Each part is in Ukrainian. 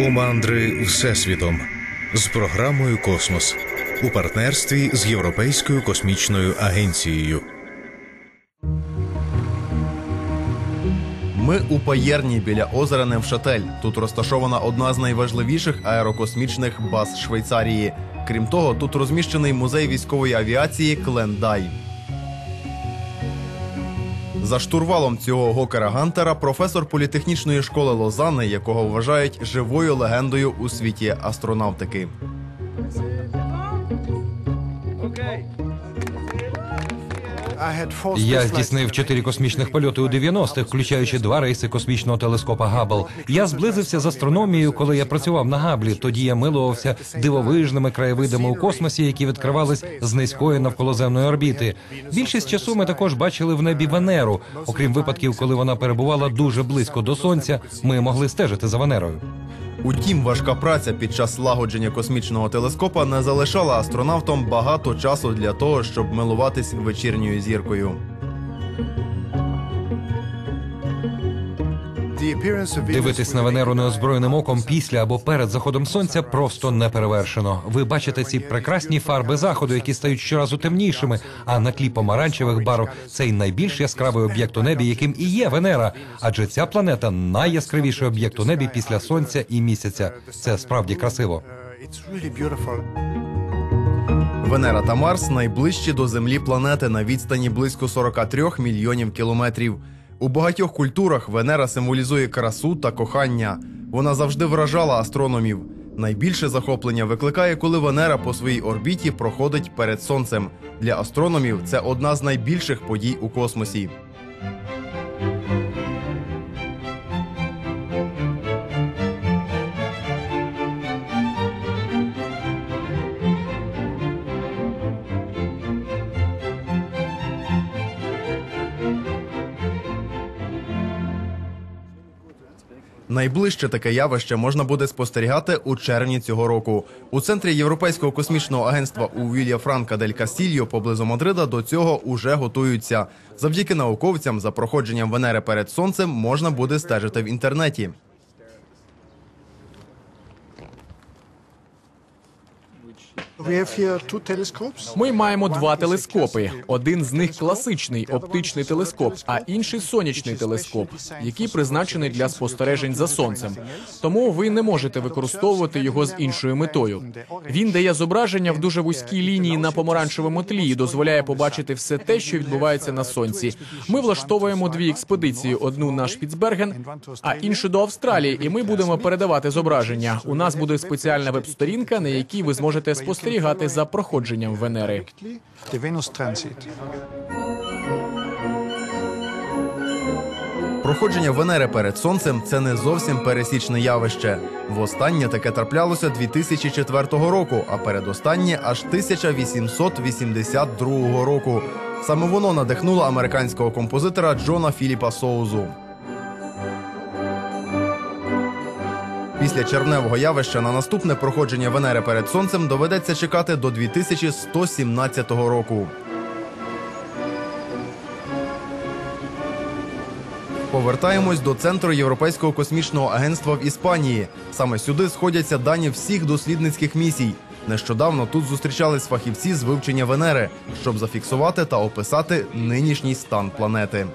у мандри Всесвітом з програмою Космос у партнерстві з Європейською космічною агенцією. Ми у Паєрні біля озера Невшатель. Тут розташована одна з найважливіших аерокосмічних баз Швейцарії. Крім того, тут розміщений музей військової авіації Клендай. За штурвалом цього гокера Гантера професор політехнічної школи Лозани, якого вважають живою легендою у світі астронавтики. Я здійснив чотири космічних польоти у 90-х, включаючи два рейси космічного телескопа Габл. Я зблизився з астрономією, коли я працював на Габлі. Тоді я милувався дивовижними краєвидами у космосі, які відкривались з низької навколоземної орбіти. Більшість часу ми також бачили в небі Венеру. Окрім випадків, коли вона перебувала дуже близько до сонця, ми могли стежити за Венерою. Утім, важка праця під час лагодження космічного телескопа не залишала астронавтам багато часу для того, щоб милуватись вечірньою зіркою. Дивитись на Венеру неозброєним оком після або перед заходом сонця просто не перевершено. Ви бачите ці прекрасні фарби заходу, які стають щоразу темнішими. А на тлі помаранчевих барв цей найбільш яскравий об'єкт у небі, яким і є Венера. Адже ця планета найяскравіший об'єкт у небі після сонця і місяця. Це справді красиво. Венера та Марс найближчі до Землі планети на відстані близько 43 мільйонів кілометрів. У багатьох культурах Венера символізує красу та кохання. Вона завжди вражала астрономів. Найбільше захоплення викликає, коли Венера по своїй орбіті проходить перед сонцем. Для астрономів це одна з найбільших подій у космосі. Найближче таке явище можна буде спостерігати у червні цього року. У центрі Європейського космічного агентства у Вілья Франка дель Кастільо поблизу Мадрида до цього уже готуються. Завдяки науковцям за проходженням Венери перед сонцем можна буде стежити в інтернеті. Ми маємо два телескопи. Один з них класичний оптичний телескоп, а інший сонячний телескоп, який призначений для спостережень за сонцем. Тому ви не можете використовувати його з іншою метою. Він дає зображення в дуже вузькій лінії на помаранчевому тлі і дозволяє побачити все те, що відбувається на сонці. Ми влаштовуємо дві експедиції: одну на Шпіцберген, а іншу до Австралії. І ми будемо передавати зображення. У нас буде спеціальна веб-сторінка, на якій ви зможете спостерігати за проходженням Венери. Проходження Венери перед сонцем це не зовсім пересічне явище. Востаннє таке траплялося 2004 року, а передостаннє аж 1882 року. Саме воно надихнуло американського композитора Джона Філіпа Соузу. Після червневого явища на наступне проходження Венери перед сонцем доведеться чекати до 2117 року. Повертаємось до центру Європейського космічного агентства в Іспанії. Саме сюди сходяться дані всіх дослідницьких місій. Нещодавно тут зустрічались фахівці з вивчення Венери, щоб зафіксувати та описати нинішній стан планети.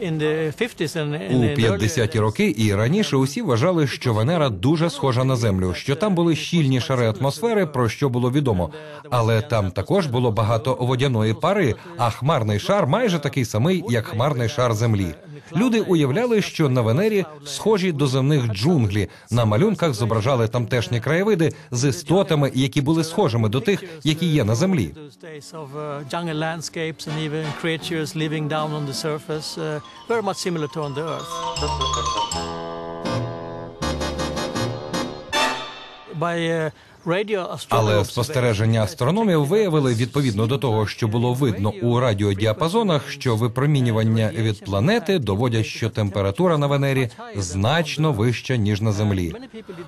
У in 50-ті роки і раніше усі вважали, що Венера дуже схожа на Землю, що там були щільні шари атмосфери, про що було відомо. Але там також було багато водяної пари, а хмарний шар майже такий самий, як хмарний шар Землі. Люди уявляли, що на Венері схожі до земних джунглі. На малюнках зображали тамтешні краєвиди з істотами, які були схожими до тих, які є на землі. By Але спостереження астрономів виявили відповідно до того, що було видно у радіодіапазонах, що випромінювання від планети доводять, що температура на Венері значно вища ніж на Землі.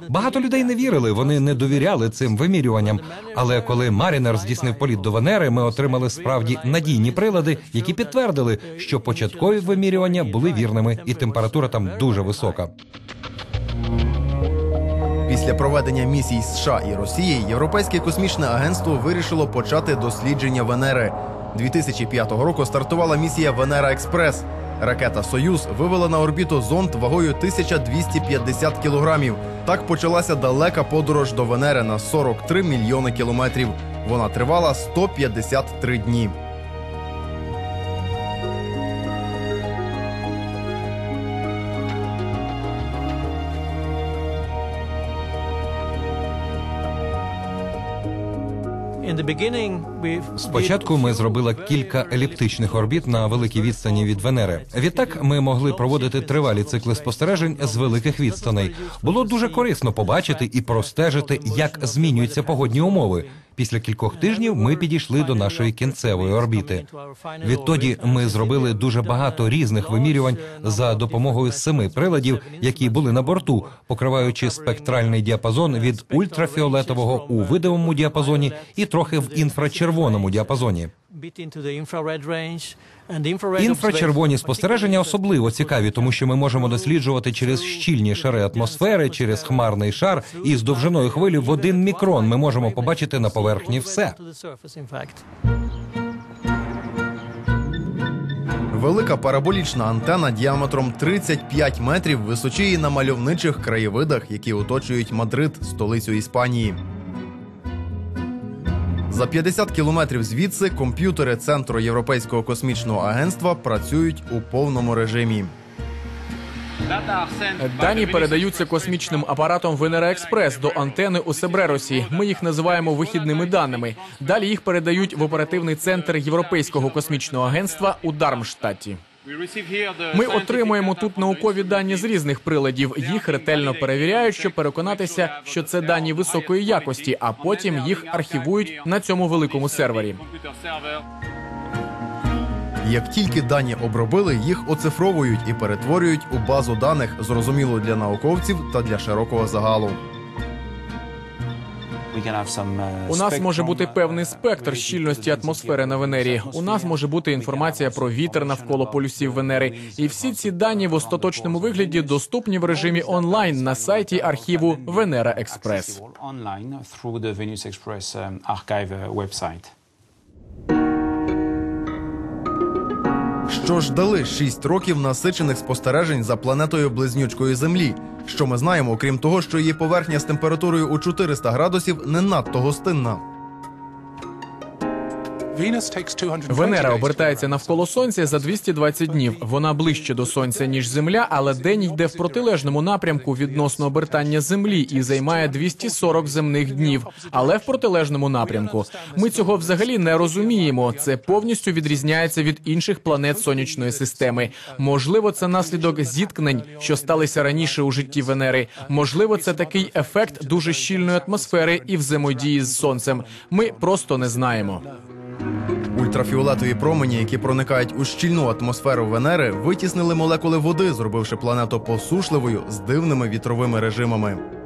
Багато людей не вірили, вони не довіряли цим вимірюванням. Але коли Марінер здійснив політ до Венери, ми отримали справді надійні прилади, які підтвердили, що початкові вимірювання були вірними, і температура там дуже висока. Після проведення місій США і Росії Європейське космічне агентство вирішило почати дослідження Венери. 2005 року стартувала місія Венера Експрес. Ракета Союз вивела на орбіту зонд вагою 1250 кілограмів. Так почалася далека подорож до Венери на 43 мільйони кілометрів. Вона тривала 153 дні. Спочатку ми зробили кілька еліптичних орбіт на великій відстані від Венери. Відтак ми могли проводити тривалі цикли спостережень з великих відстаней. Було дуже корисно побачити і простежити, як змінюються погодні умови. Після кількох тижнів ми підійшли до нашої кінцевої орбіти. Відтоді ми зробили дуже багато різних вимірювань за допомогою семи приладів, які були на борту, покриваючи спектральний діапазон від ультрафіолетового у видовому діапазоні і трохи в інфрачервоному діапазоні. Інфрачервоні спостереження особливо цікаві, тому що ми можемо досліджувати через щільні шари атмосфери, через хмарний шар, і з довжиною хвилі в один мікрон ми можемо побачити на поверхні все. Велика параболічна антена діаметром 35 метрів височіє на мальовничих краєвидах, які оточують Мадрид, столицю Іспанії. За 50 кілометрів звідси комп'ютери Центру Європейського космічного агентства працюють у повному режимі. Дані передаються космічним апаратом Венера Експрес до антени у Себреросі. Ми їх називаємо вихідними даними. Далі їх передають в оперативний центр Європейського космічного агентства у Дармштаті. Ми отримуємо тут наукові дані з різних приладів. Їх ретельно перевіряють, щоб переконатися, що це дані високої якості, а потім їх архівують на цьому великому сервері. Як тільки дані обробили, їх оцифровують і перетворюють у базу даних, зрозумілу для науковців та для широкого загалу. У нас може бути певний спектр щільності атмосфери на Венері. У нас може бути інформація про вітер навколо полюсів Венери. І всі ці дані в остаточному вигляді доступні в режимі онлайн на сайті архіву Венера Експрес. Що ж дали 6 років насичених спостережень за планетою близнючкою Землі? Що ми знаємо, окрім того, що її поверхня з температурою у 400 градусів не надто гостинна. Венера обертається навколо сонця за 220 днів. Вона ближче до сонця ніж Земля, але день йде в протилежному напрямку відносно обертання Землі і займає 240 земних днів, але в протилежному напрямку. Ми цього взагалі не розуміємо. Це повністю відрізняється від інших планет сонячної системи. Можливо, це наслідок зіткнень, що сталися раніше у житті Венери. Можливо, це такий ефект дуже щільної атмосфери і взаємодії з сонцем. Ми просто не знаємо. Ультрафіолетові промені, які проникають у щільну атмосферу Венери, витіснили молекули води, зробивши планету посушливою з дивними вітровими режимами.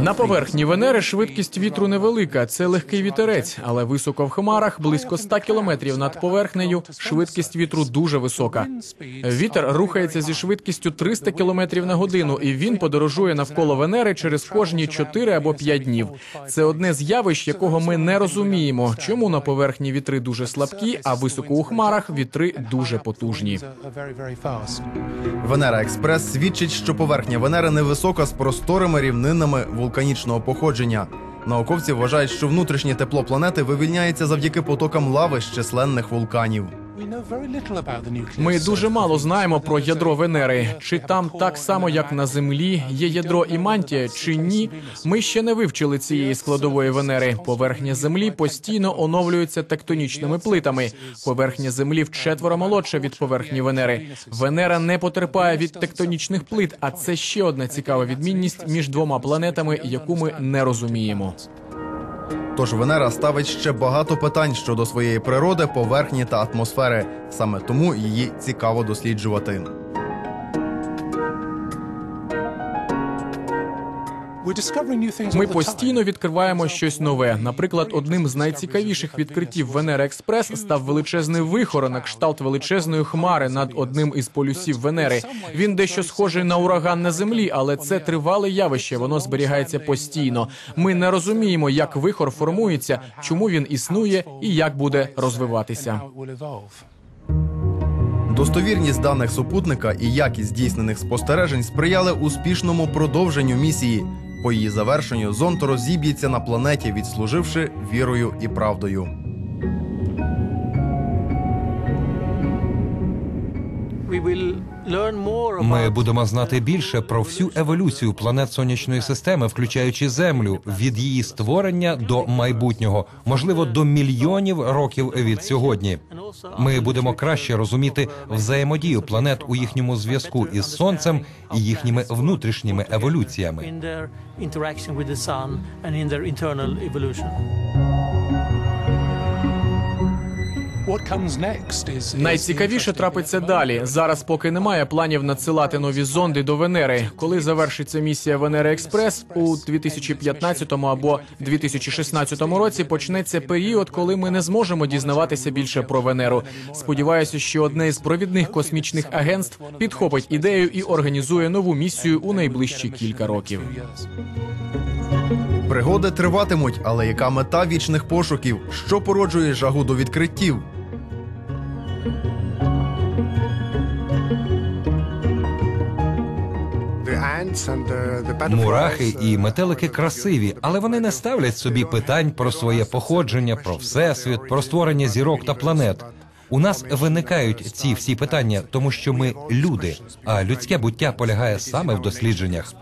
На поверхні Венери швидкість вітру невелика. Це легкий вітерець, але високо в хмарах, близько 100 кілометрів над поверхнею. Швидкість вітру дуже висока. Вітер рухається зі швидкістю 300 кілометрів на годину, і він подорожує навколо Венери через кожні 4 або 5 днів. Це одне з явищ, якого ми не розуміємо, чому на поверхні вітри дуже слабкі, а високо у хмарах вітри дуже потужні. Венера Експрес свідчить, що поверхня Венери невисока з просторими рівнинами вулканічного походження. Науковці вважають, що внутрішнє тепло планети вивільняється завдяки потокам лави з численних вулканів. Ми дуже мало знаємо про ядро Венери. Чи там так само, як на Землі, є ядро і мантія, чи ні? Ми ще не вивчили цієї складової Венери. Поверхня Землі постійно оновлюється тектонічними плитами. Поверхня Землі вчетверо молодша від поверхні Венери. Венера не потерпає від тектонічних плит, а це ще одна цікава відмінність між двома планетами, яку ми не розуміємо. Тож Венера ставить ще багато питань щодо своєї природи, поверхні та атмосфери. Саме тому її цікаво досліджувати. Ми постійно відкриваємо щось нове. Наприклад, одним з найцікавіших відкриттів Венера Експрес став величезний вихор на кшталт величезної хмари над одним із полюсів Венери. Він дещо схожий на ураган на землі, але це тривале явище. Воно зберігається постійно. Ми не розуміємо, як вихор формується, чому він існує і як буде розвиватися. Достовірність даних супутника і якість здійснених спостережень сприяли успішному продовженню місії. По її завершенню зонд розіб'ється на планеті, відслуживши вірою і правдою. Ми будемо знати більше про всю еволюцію планет сонячної системи, включаючи Землю, від її створення до майбутнього, можливо, до мільйонів років від сьогодні. Ми будемо краще розуміти взаємодію планет у їхньому зв'язку із сонцем і їхніми внутрішніми еволюціями. Найцікавіше трапиться далі. Зараз поки немає планів надсилати нові зонди до Венери. Коли завершиться місія Венера Експрес у 2015 або 2016 році, почнеться період, коли ми не зможемо дізнаватися більше про Венеру. Сподіваюся, що одне із провідних космічних агентств підхопить ідею і організує нову місію у найближчі кілька років. Пригоди триватимуть, але яка мета вічних пошуків? Що породжує жагу до відкриттів? Мурахи і метелики красиві, але вони не ставлять собі питань про своє походження, про всесвіт, про створення зірок та планет. У нас виникають ці всі питання, тому що ми люди, а людське буття полягає саме в дослідженнях.